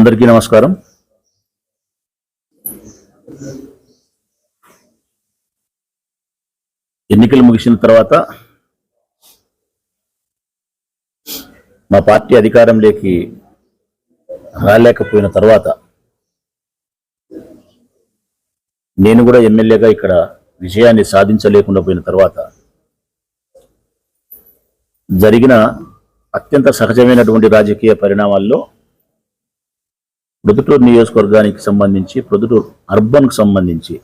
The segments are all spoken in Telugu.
అందరికీ నమస్కారం. ఎన్నికలు ముగిసిన తర్వాత మా పార్టీ అధికారంలోకి రాలేకపోయిన తర్వాత నేను కూడా ఎమ్మెల్యేగా ఇక్కడ విజయాన్ని సాధించలేకుండా పోయిన తర్వాత జరిగిన అత్యంత సహజమైనటువంటి రాజకీయ పరిణామాల్లో ప్రొద్దుటూరు నియోజకవర్గానికి సంబంధించి ప్రొద్దుటూరు అర్బన్కు సంబంధించి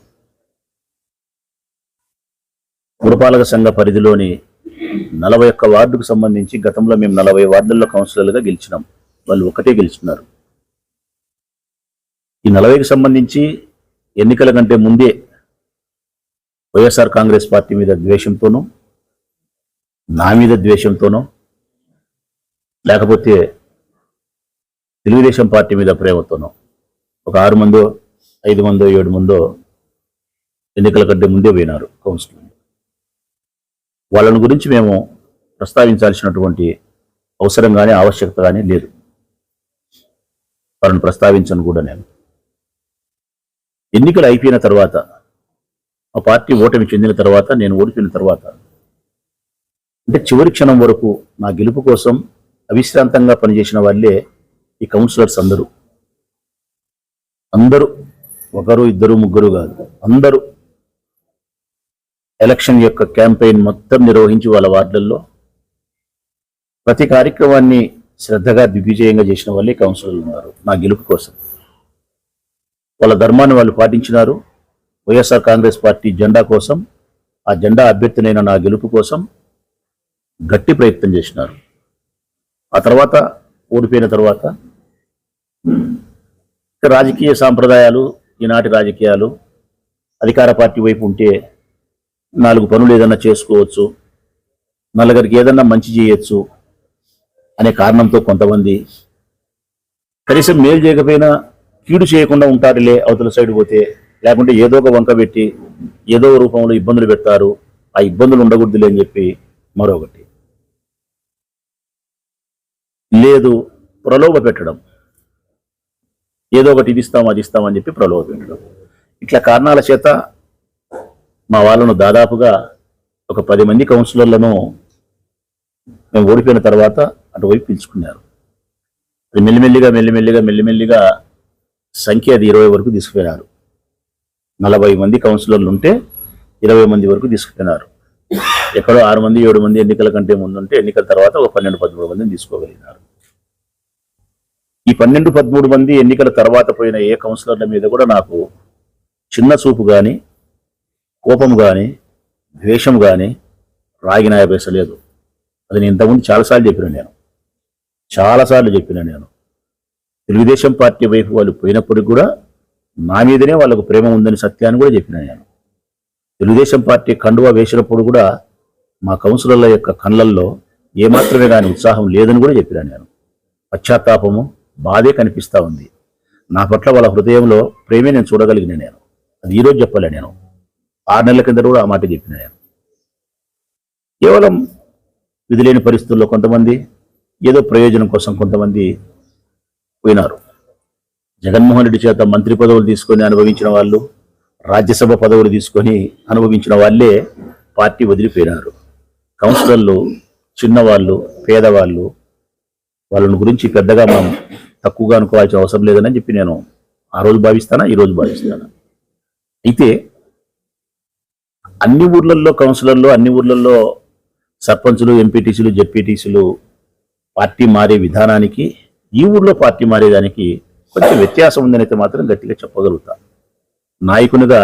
పురపాలక సంఘ పరిధిలోని నలభై ఒక్క వార్డుకు సంబంధించి గతంలో మేము నలభై వార్డుల్లో కౌన్సిలర్లుగా గెలిచినాం. వాళ్ళు ఒకటే గెలిచినారు. ఈ నలభైకి సంబంధించి ఎన్నికల కంటే ముందే వైఎస్ఆర్ కాంగ్రెస్ పార్టీ మీద ద్వేషంతోనూ నా మీద ద్వేషంతోనూ లేకపోతే తెలుగుదేశం పార్టీ మీద ప్రేమతోనో ఒక ఆరు మందో ఐదు మందో ఏడు మందో ఎన్నికల కంటే ముందే పోయినారు కౌన్సిలింగ్ వాళ్ళని గురించి మేము ప్రస్తావించాల్సినటువంటి అవసరం కానీ ఆవశ్యకత కానీ లేదు. వాళ్ళని ప్రస్తావించను కూడా నేను. ఎన్నికలు అయిపోయిన తర్వాత ఆ పార్టీ ఓటమి చెందిన తర్వాత నేను ఓడిపోయిన తర్వాత అంటే చివరి క్షణం వరకు నా గెలుపు కోసం అవిశ్రాంతంగా పనిచేసిన వాళ్ళే ఈ కౌన్సిలర్స్ అందరూ. అందరూ ఒకరు ఇద్దరు ముగ్గురు కాదు. అందరూ ఎలక్షన్ యొక్క క్యాంపెయిన్ మొత్తం నిర్వహించి వాళ్ళ వార్డుల్లో ప్రతి కార్యక్రమాన్ని శ్రద్ధగా దిగ్విజయంగా చేసిన వాళ్ళే కౌన్సిలర్లు ఉన్నారు నా గెలుపు కోసం. వాళ్ళ ధర్మాన్ని వాళ్ళు పాటించినారు. వైఎస్ఆర్ కాంగ్రెస్ పార్టీ జెండా కోసం ఆ జెండా అభ్యర్థినైన నా గెలుపు కోసం గట్టి ప్రయత్నం చేసినారు. ఆ తర్వాత ఓడిపోయిన తర్వాత రాజకీయ సాంప్రదాయాలు ఈనాటి రాజకీయాలు అధికార పార్టీ వైపు ఉంటే నాలుగు పనులు ఏదన్నా చేసుకోవచ్చు నలుగురికి ఏదన్నా మంచి చేయొచ్చు అనే కారణంతో కొంతమంది కనీసం మేలు చేయకపోయినా కీడు చేయకుండా ఉంటారులే అవతల సైడ్ పోతే లేకుంటే ఏదో ఒక వంక పెట్టి ఏదో రూపంలో ఇబ్బందులు పెడతారు ఆ ఇబ్బందులు ఉండకూడదులే అని చెప్పి మరొకటి. లేదు ప్రలోభ పెట్టడం. ఏదో ఒకటి ఇది ఇస్తాం అది ఇస్తామని చెప్పి ప్రలోభ ఇట్లా కారణాల చేత మా వాళ్ళను దాదాపుగా ఒక పది మంది కౌన్సిలర్లను మేము ఓడిపోయిన తర్వాత అటువైపు పిలుచుకున్నారు. అది మెల్లిమెల్లిగా మెల్లిమెల్లిగా మెల్లిమెల్లిగా సంఖ్య అది ఇరవై వరకు తీసుకుపోయినారు. నలభై మంది కౌన్సిలర్లు ఉంటే ఇరవై మంది వరకు తీసుకుపోయినారు. ఎక్కడో ఆరు మంది ఏడు మంది ఎన్నికల కంటే ముందు ఉంటే ఎన్నికల తర్వాత ఒక పన్నెండు పదమూడు మందిని తీసుకోగలిగినారు. ఈ పన్నెండు పదమూడు మంది ఎన్నికల తర్వాత పోయిన ఏ కౌన్సిలర్ల మీద కూడా నాకు చిన్న చూపు కానీ కోపం కానీ ద్వేషం కానీ రాగినాయ లేదు. అది నేను ఇంతకుముందు చాలాసార్లు చెప్పిన నేను. చాలాసార్లు చెప్పిన నేను. తెలుగుదేశం పార్టీ వైపు వాళ్ళు పోయినప్పటికి కూడా నా మీదనే వాళ్ళకు ప్రేమ ఉందని సత్యాన్ని కూడా చెప్పిన నేను. తెలుగుదేశం పార్టీ కండువా వేసినప్పుడు కూడా మా కౌన్సిలర్ల యొక్క కళ్ళల్లో ఏమాత్రమే కానీ ఉత్సాహం లేదని కూడా చెప్పిన నేను. పశ్చాత్తాపము బాధే కనిపిస్తా ఉంది. నా పట్ల వాళ్ళ హృదయంలో ప్రేమే నేను చూడగలిగిన నేను. అది ఈరోజు చెప్పలే నేను. ఆరు నెలల కింద కూడా ఆ మాట చెప్పిన నేను. కేవలం విధిలేని పరిస్థితుల్లో కొంతమంది ఏదో ప్రయోజనం కోసం కొంతమంది పోయినారు. జగన్మోహన్ రెడ్డి చేత మంత్రి పదవులు తీసుకొని అనుభవించిన వాళ్ళు రాజ్యసభ పదవులు తీసుకొని అనుభవించిన వాళ్ళే పార్టీ వదిలిపోయినారు. కౌన్సిలర్లు చిన్నవాళ్ళు పేదవాళ్ళు వాళ్ళని గురించి పెద్దగా మనం తక్కువగా అనుకోవాల్సిన అవసరం లేదని చెప్పి నేను ఆ రోజు భావిస్తానా ఈ రోజు భావిస్తానా? అయితే అన్ని ఊర్లలో కౌన్సిలర్లు అన్ని ఊర్లలో సర్పంచులు ఎంపీటీసీలు జెడ్పీటీసీలు పార్టీ మారే విధానానికి ఈ ఊర్లో పార్టీ మారేదానికి కొంచెం వ్యత్యాసం ఉందని అయితే మాత్రం గట్టిగా చెప్పగలుగుతా. నాయకునిగా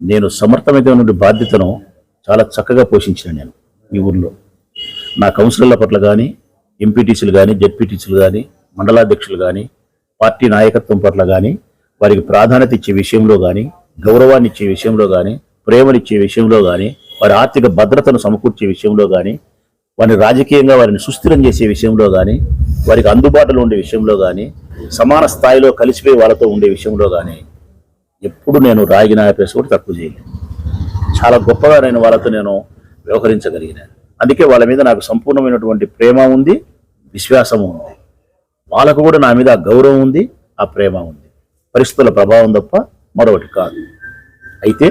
నేను సమర్థమైనటువంటి బాధ్యతను చాలా చక్కగా పోషించిన నేను ఈ ఊర్లో. నా కౌన్సిలర్ల పట్ల కానీ ఎంపీటీసీలు కానీ జెడ్పీటీసీలు కానీ మండలాధ్యక్షులు కానీ పార్టీ నాయకత్వం పట్ల కానీ వారికి ప్రాధాన్యత ఇచ్చే విషయంలో కానీ గౌరవాన్ని ఇచ్చే విషయంలో కానీ ప్రేమనిచ్చే విషయంలో కానీ వారి ఆర్థిక భద్రతను సమకూర్చే విషయంలో కానీ వారిని రాజకీయంగా వారిని సుస్థిరం చేసే విషయంలో కానీ వారికి అందుబాటులో ఉండే విషయంలో కానీ సమాన స్థాయిలో కలిసిపోయి వాళ్ళతో ఉండే విషయంలో కానీ ఎప్పుడు నేను రాగి ఆపేసి కూడా తక్కువ చేయలేదు. చాలా గొప్పగా నేను వాళ్ళతో నేను వ్యవహరించగలిగినాను. అందుకే వాళ్ళ మీద నాకు సంపూర్ణమైనటువంటి ప్రేమ ఉంది విశ్వాసము ఉంది. వాళ్ళకు కూడా నా మీద ఆ గౌరవం ఉంది ఆ ప్రేమ ఉంది. పరిస్థితుల ప్రభావం తప్ప మరొకటి కాదు. అయితే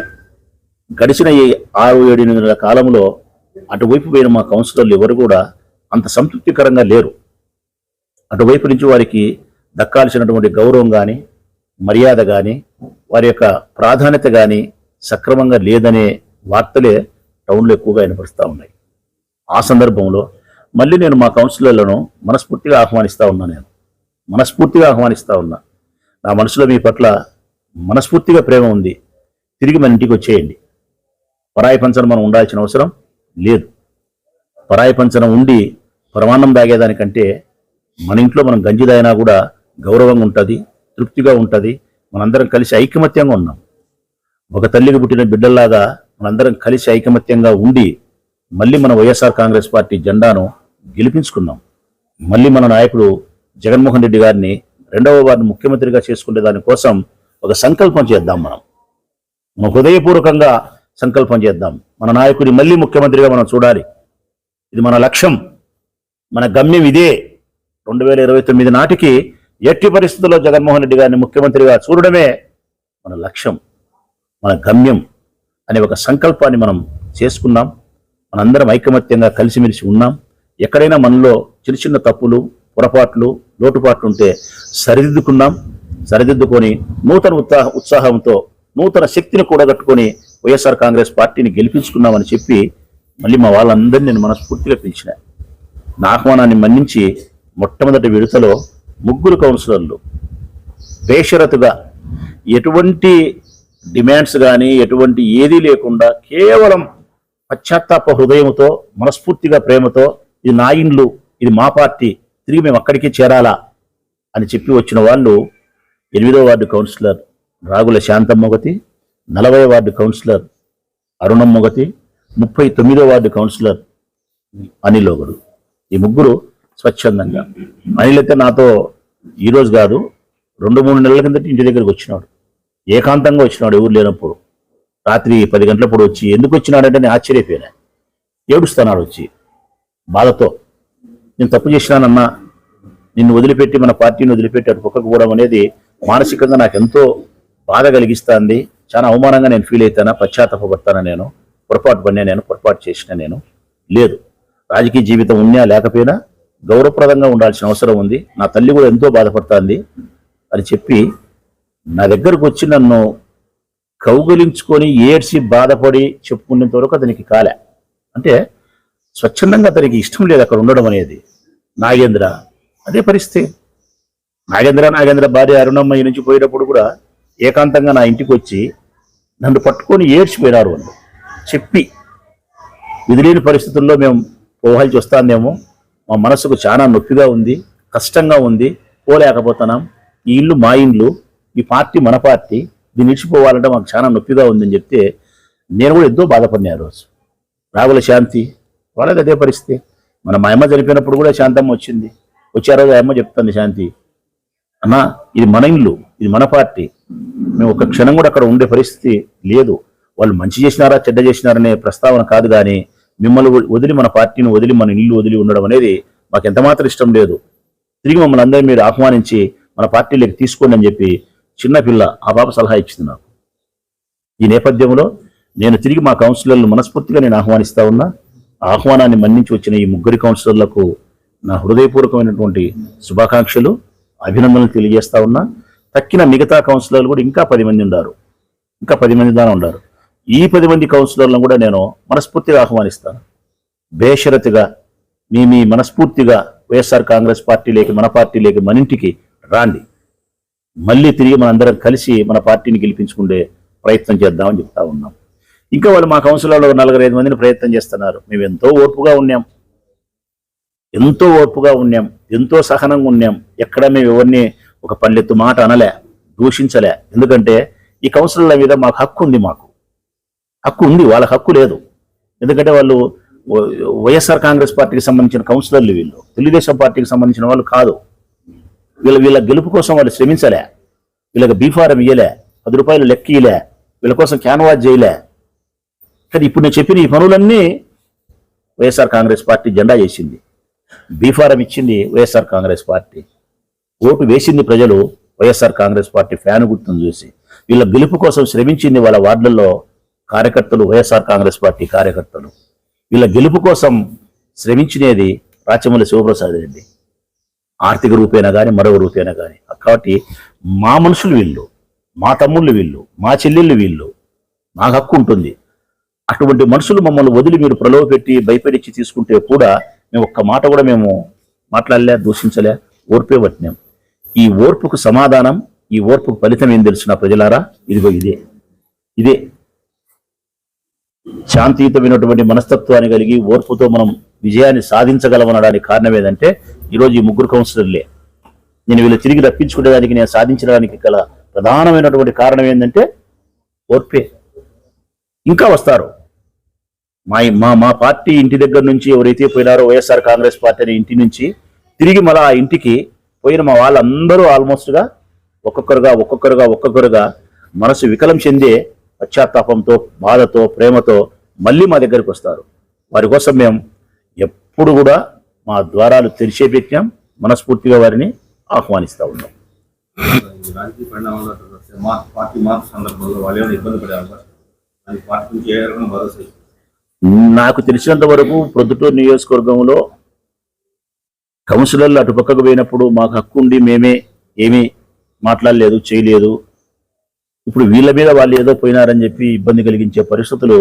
గడిచిన ఈ ఆరు ఏడు ఎనిమిది నెలల కాలంలో అటువైపు పోయిన మా కౌన్సిలర్లు ఎవరు కూడా అంత సంతృప్తికరంగా లేరు. అటువైపు నుంచి వారికి దక్కాల్సినటువంటి గౌరవం కానీ మర్యాద కానీ వారి యొక్క ప్రాధాన్యత కానీ సక్రమంగా లేదనే వార్తలే టౌన్లో ఎక్కువగా వినపరుస్తూ ఉన్నాయి. ఆ సందర్భంలో మళ్ళీ నేను మా కౌన్సిలర్లను మనస్ఫూర్తిగా ఆహ్వానిస్తూ ఉన్నాను నేను. మనస్ఫూర్తిగా ఆహ్వానిస్తా ఉన్నా. నా మనసులో మీ పట్ల మనస్ఫూర్తిగా ప్రేమ ఉంది. తిరిగి మన ఇంటికి వచ్చేయండి. పరాయి పంచన మనం ఉండాల్సిన అవసరం లేదు. పరాయి పంచన ఉండి పరమాన్నం తాగేదానికంటే మన ఇంట్లో మనం గంజి కూడా గౌరవంగా ఉంటుంది తృప్తిగా ఉంటుంది. మనందరం కలిసి ఐకమత్యంగా ఉన్నాం. ఒక తల్లికి పుట్టిన బిడ్డల్లాగా మనందరం కలిసి ఐకమత్యంగా ఉండి మళ్ళీ మన వైఎస్ఆర్ కాంగ్రెస్ పార్టీ జెండాను గెలిపించుకున్నాం. మళ్ళీ మన నాయకుడు జగన్మోహన్ రెడ్డి గారిని రెండవ వారిని ముఖ్యమంత్రిగా చేసుకునే దానికోసం ఒక సంకల్పం చేద్దాం మనం. మన హృదయపూర్వకంగా సంకల్పం చేద్దాం. మన నాయకుడి మళ్ళీ ముఖ్యమంత్రిగా మనం చూడాలి. ఇది మన లక్ష్యం. మన గమ్యం ఇదే. రెండు వేల ఇరవై తొమ్మిది నాటికి ఎట్టి పరిస్థితుల్లో జగన్మోహన్ రెడ్డి గారిని ముఖ్యమంత్రిగా చూడడమే మన లక్ష్యం మన గమ్యం అనే ఒక సంకల్పాన్ని మనం చేసుకున్నాం. మనందరం ఐకమత్యంగా కలిసిమెలిసి ఉన్నాం. ఎక్కడైనా మనలో చిన్న చిన్న తప్పులు పొరపాట్లు లోటుపాట్లు ఉంటే సరిదిద్దుకున్నాం సరిదిద్దుకొని నూతన ఉత్సాహ ఉత్సాహంతో నూతన శక్తిని కూడగట్టుకొని వైఎస్ఆర్ కాంగ్రెస్ పార్టీని గెలిపించుకున్నామని చెప్పి మళ్ళీ మా వాళ్ళందరినీ నేను మనస్ఫూర్తిగా పిలిచిన. నా ఆహ్వానాన్ని మన్నించి మొట్టమొదటి విడతలో ముగ్గురు కౌన్సిలర్లు బేషరతుగా ఎటువంటి డిమాండ్స్ కానీ ఎటువంటి ఏదీ లేకుండా కేవలం పశ్చాత్తాప హృదయంతో మనస్ఫూర్తిగా ప్రేమతో ఇది నా ఇండ్లు ఇది మా పార్టీ తిరిగి మేము అక్కడికి చేరాలా అని చెప్పి వచ్చిన వాళ్ళు ఎనిమిదో వార్డు కౌన్సిలర్ రాగుల శాంతమ్మగతి నలభై వార్డు కౌన్సిలర్ అరుణమ్మగతి ముప్పై తొమ్మిదో వార్డు కౌన్సిలర్ అనిల్ ఒకరు. ఈ ముగ్గురు స్వచ్ఛందంగా. అనిల్ అయితే నాతో ఈరోజు కాదు రెండు మూడు నెలల కిందట ఇంటి దగ్గరికి వచ్చినాడు. ఏకాంతంగా వచ్చినాడు ఎవరు లేనప్పుడు. రాత్రి పది గంటలప్పుడు వచ్చి ఎందుకు వచ్చినాడంటే నేను ఆశ్చర్యపోయినా. ఏడుస్తున్నాడు వచ్చి. బాధతో నేను తప్పు చేసినానన్నా నిన్ను వదిలిపెట్టి మన పార్టీని వదిలిపెట్టి అటు పక్కకు పోవడం అనేది మానసికంగా నాకు ఎంతో బాధ కలిగిస్తుంది. చాలా అవమానంగా నేను ఫీల్ అవుతానా పశ్చాత్తాపడతానా నేను? పొరపాటు పడినా నేను? పొరపాటు చేసిన నేను? లేదు. రాజకీయ జీవితం ఉన్నా లేకపోయినా గౌరవప్రదంగా ఉండాల్సిన అవసరం ఉంది. నా తల్లి కూడా ఎంతో బాధపడుతుంది. అని చెప్పి నా దగ్గరకు వచ్చి నన్ను కౌగులించుకొని ఏడ్చి బాధపడి చెప్పుకునేంత వరకు అతనికి కాలే. అంటే స్వచ్ఛందంగా అతనికి ఇష్టం లేదు అక్కడ ఉండడం అనేది. నాగేంద్ర అదే పరిస్థితి. నాగేంద్ర నాగేంద్ర భార్య అరుణమ్మ ఈ నుంచి పోయేటప్పుడు కూడా ఏకాంతంగా నా ఇంటికి వచ్చి నన్ను పట్టుకొని ఏడ్చిపోయినారు వాళ్ళు. చెప్పి విధిలేని పరిస్థితుల్లో మేము పోవాల్సి వస్తాందేమో. మా మనసుకు చాలా నొప్పిగా ఉంది కష్టంగా ఉంది. పోలేకపోతున్నాం. ఈ ఇల్లు మా ఇండ్లు ఈ పార్టీ మన పార్టీ. దీన్ని నిలిచిపోవాలంటే మాకు చాలా నొప్పిగా ఉందని చెప్తే నేను కూడా ఎంతో బాధపడినా రోజు. రాగుల శాంతి వాళ్ళకి అదే పరిస్థితి. మన మా అమ్మ చనిపోయినప్పుడు కూడా శాంతమ్మ వచ్చింది. వచ్చే రోజు అమ్మ చెప్తుంది శాంతి అన్నా ఇది మన ఇల్లు ఇది మన పార్టీ. మేము ఒక క్షణం కూడా అక్కడ ఉండే పరిస్థితి లేదు. వాళ్ళు మంచి చేసినారా చెడ్డ చేసినారనే ప్రస్తావన కాదు కానీ మిమ్మల్ని వదిలి మన పార్టీని వదిలి మన ఇల్లు వదిలి ఉండడం అనేది మాకు ఎంతమాత్రం ఇష్టం లేదు. తిరిగి మమ్మల్ని అందరినీ మీరు ఆహ్వానించి మన పార్టీలోకి తీసుకోండి అని చెప్పి చిన్నపిల్ల ఆ పాప సలహా ఇచ్చింది నాకు. ఈ నేపథ్యంలో నేను తిరిగి మా కౌన్సిలర్లు మనస్ఫూర్తిగా నేను ఆహ్వానిస్తా ఉన్నా. ఆహ్వానాన్ని మన్నించి వచ్చిన ఈ ముగ్గురి కౌన్సిలర్లకు నా హృదయపూర్వకమైనటువంటి శుభాకాంక్షలు అభినందనలు తెలియజేస్తా ఉన్నా. తక్కిన మిగతా కౌన్సిలర్లు కూడా ఇంకా పది మంది ఉన్నారు. ఇంకా పది మంది దాని ఉన్నారు. ఈ పది మంది కౌన్సిలర్లను కూడా నేను మనస్ఫూర్తిగా ఆహ్వానిస్తాను బేషరతుగా మీ మీ మనస్ఫూర్తిగా వైఎస్ఆర్ కాంగ్రెస్ పార్టీలోకి మన పార్టీలోకి మన ఇంటికి రాండి. మళ్ళీ తిరిగి మనందరం కలిసి మన పార్టీని గెలిపించుకునే ప్రయత్నం చేద్దామని చెప్తా ఉన్నాం. ఇంకా వాళ్ళు మా కౌన్సిలర్లో నలుగురు ఐదు మందిని ప్రయత్నం చేస్తున్నారు. మేము ఎంతో ఓర్పుగా ఉన్నాం. ఎంతో ఓర్పుగా ఉన్నాం. ఎంతో సహనంగా ఉన్నాం. ఎక్కడ మేము ఎవరిని ఒక పల్లెత్తు మాట అనలే దూషించలే. ఎందుకంటే ఈ కౌన్సిలర్ల మీద మాకు హక్కు ఉంది మాకు. హక్కు ఉంది వాళ్ళ హక్కు లేదు. ఎందుకంటే వాళ్ళు వైఎస్ఆర్ కాంగ్రెస్ పార్టీకి సంబంధించిన కౌన్సిలర్లు వీళ్ళు. తెలుగుదేశం పార్టీకి సంబంధించిన వాళ్ళు కాదు. వీళ్ళ వీళ్ళ గెలుపు కోసం వాళ్ళు శ్రమించలే. వీళ్ళకి బీఫారం ఇయ్యలే పది రూపాయలు లెక్క ఇయ్యలే. వీళ్ళ కోసం క్యాన్వాస్ చేయలే. కానీ ఇప్పుడు నేను చెప్పిన ఈ పనులన్నీ వైఎస్ఆర్ కాంగ్రెస్ పార్టీ జెండా చేసింది. బీఫారం ఇచ్చింది వైఎస్ఆర్ కాంగ్రెస్ పార్టీ. ఓటు వేసింది ప్రజలు వైఎస్ఆర్ కాంగ్రెస్ పార్టీ ఫ్యాన్ గుర్తును చూసి. వీళ్ళ గెలుపు కోసం శ్రమించింది వాళ్ళ వార్డులలో కార్యకర్తలు వైఎస్ఆర్ కాంగ్రెస్ పార్టీ కార్యకర్తలు. వీళ్ళ గెలుపు కోసం శ్రమించినది రాచమల్లి శివప్రసాద్ రెడ్డి. ఆర్థిక రూపేనా కానీ మరొక రూపేనా కానీ కాబట్టి మా మనుషులు వీళ్ళు మా తమ్ముళ్ళు వీళ్ళు మా చెల్లెళ్ళు వీళ్ళు. నాకు హక్కు ఉంటుంది. అటువంటి మనుషులు మమ్మల్ని వదిలి మీరు ప్రలోభ పెట్టి భయపెడిచ్చి తీసుకుంటే కూడా మేము ఒక్క మాట కూడా మేము మాట్లాడలే దూషించలే ఓర్పే పట్టినాం. ఈ ఓర్పుకు సమాధానం ఈ ఓర్పుకు ఫలితం ఏం తెలుసిన ప్రజలారా? ఇదిగో ఇదే. ఇదే. శాంతియుతమైనటువంటి మనస్తత్వాన్ని కలిగి ఓర్పుతో మనం విజయాన్ని సాధించగలమనడానికి కారణం ఏదంటే ఈరోజు ఈ ముగ్గురు కౌన్సిలర్లే. నేను వీళ్ళు తిరిగి రప్పించుకునేదానికి నేను సాధించడానికి గల ప్రధానమైనటువంటి కారణం ఏంటంటే ఓర్పే. ఇంకా వస్తారు. మా మా మా పార్టీ ఇంటి దగ్గర నుంచి ఎవరైతే పోయినారో వైఎస్ఆర్ కాంగ్రెస్ పార్టీ అనే ఇంటి నుంచి తిరిగి మళ్ళా ఆ ఇంటికి పోయిన మా వాళ్ళందరూ ఆల్మోస్ట్గా ఒక్కొక్కరుగా ఒక్కొక్కరుగా ఒక్కొక్కరుగా మనసు వికలం చెందే పశ్చాత్తాపంతో బాధతో ప్రేమతో మళ్ళీ మా దగ్గరికి వస్తారు. వారి కోసం మేము ఎప్పుడు కూడా మా ద్వారాలు తెరిచే పెట్టాం మనస్ఫూర్తిగా వారిని ఆహ్వానిస్తూ ఉన్నాం. రాజకీయ పరిణామాలు మా పార్టీ మార్పు సందర్భంలో వాళ్ళు ఇబ్బంది పడే నాకు తెలిసినంత వరకు ప్రొద్దుటూరు నియోజకవర్గంలో కౌన్సిలర్లు అటు పక్కకు పోయినప్పుడు మాకు హక్కు ఉండి మేమే ఏమీ మాట్లాడలేదు చేయలేదు. ఇప్పుడు వీళ్ళ మీద వాళ్ళు ఏదో పోయినారని చెప్పి ఇబ్బంది కలిగించే పరిస్థితులు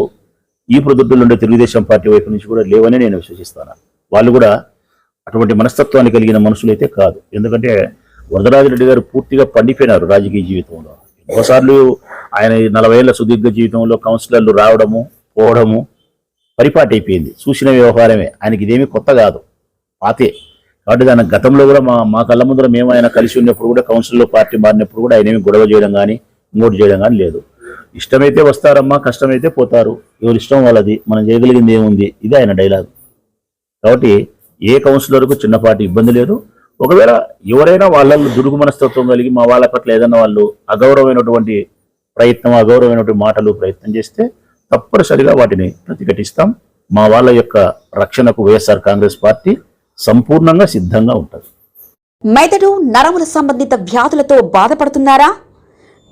ఈ ప్రొద్దుటూరులో ఉండే తెలుగుదేశం పార్టీ వైపు నుంచి కూడా లేవని నేను విశ్వసిస్తాను. వాళ్ళు కూడా అటువంటి మనస్తత్వాన్ని కలిగిన మనుషులైతే కాదు. ఎందుకంటే వరదరాజరెడ్డి గారు పూర్తిగా పండిపోయినారు రాజకీయ జీవితంలో. ఒకసార్లు ఆయన నలభై ఏళ్ళ సుదీర్ఘ జీవితంలో కౌన్సిలర్లు రావడము పోవడము పరిపాటి అయిపోయింది. చూసిన వ్యవహారమే. ఆయనకి ఇదేమీ కొత్త కాదు. పాతే. కాబట్టి దాని గతంలో కూడా మా మా కళ్ళ ముందర మేము ఆయన కలిసి ఉన్నప్పుడు కూడా కౌన్సిల్లో పార్టీ మారినప్పుడు కూడా ఆయన ఏమి గొడవ చేయడం కానీ ఇంకోటి చేయడం కానీ లేదు. ఇష్టమైతే వస్తారమ్మా కష్టమైతే పోతారు. ఎవరి ఇష్టం వాళ్ళది. మనం చేయగలిగింది ఏముంది? ఇది ఆయన డైలాగ్. కాబట్టి ఏ కౌన్సిలర్కు చిన్నపాటి ఇబ్బంది లేదు. ఒకవేళ ఎవరైనా వాళ్ళల్లో దురుగు మనస్తత్వం కలిగి మా వాళ్ళ పట్ల ఏదైనా వాళ్ళు అగౌరవమైనటువంటి ప్రయత్నం అగౌరవమైనటువంటి మాటలు ప్రయత్నం చేస్తే తప్పనిసరిగా వాటిని ప్రతిఘటిస్తాం. మా వాళ్ళ యొక్క రక్షణకు వైఎస్ఆర్ కాంగ్రెస్ పార్టీ సంపూర్ణంగా సిద్ధంగా ఉంటుంది. మెదడు నరముల సంబంధిత వ్యాధులతో బాధపడుతున్నారా?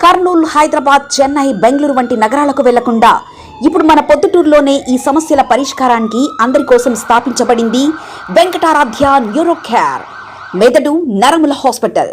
కర్నూలు హైదరాబాద్ చెన్నై బెంగళూరు వంటి నగరాలకు వెళ్ళకుండా ఇప్పుడు మన పొద్దుటూరులోనే ఈ సమస్యల పరిష్కారానికి అందరి కోసం స్థాపించబడింది వెంకటారాధ్య న్యూరో మెదడు నరముల hospital.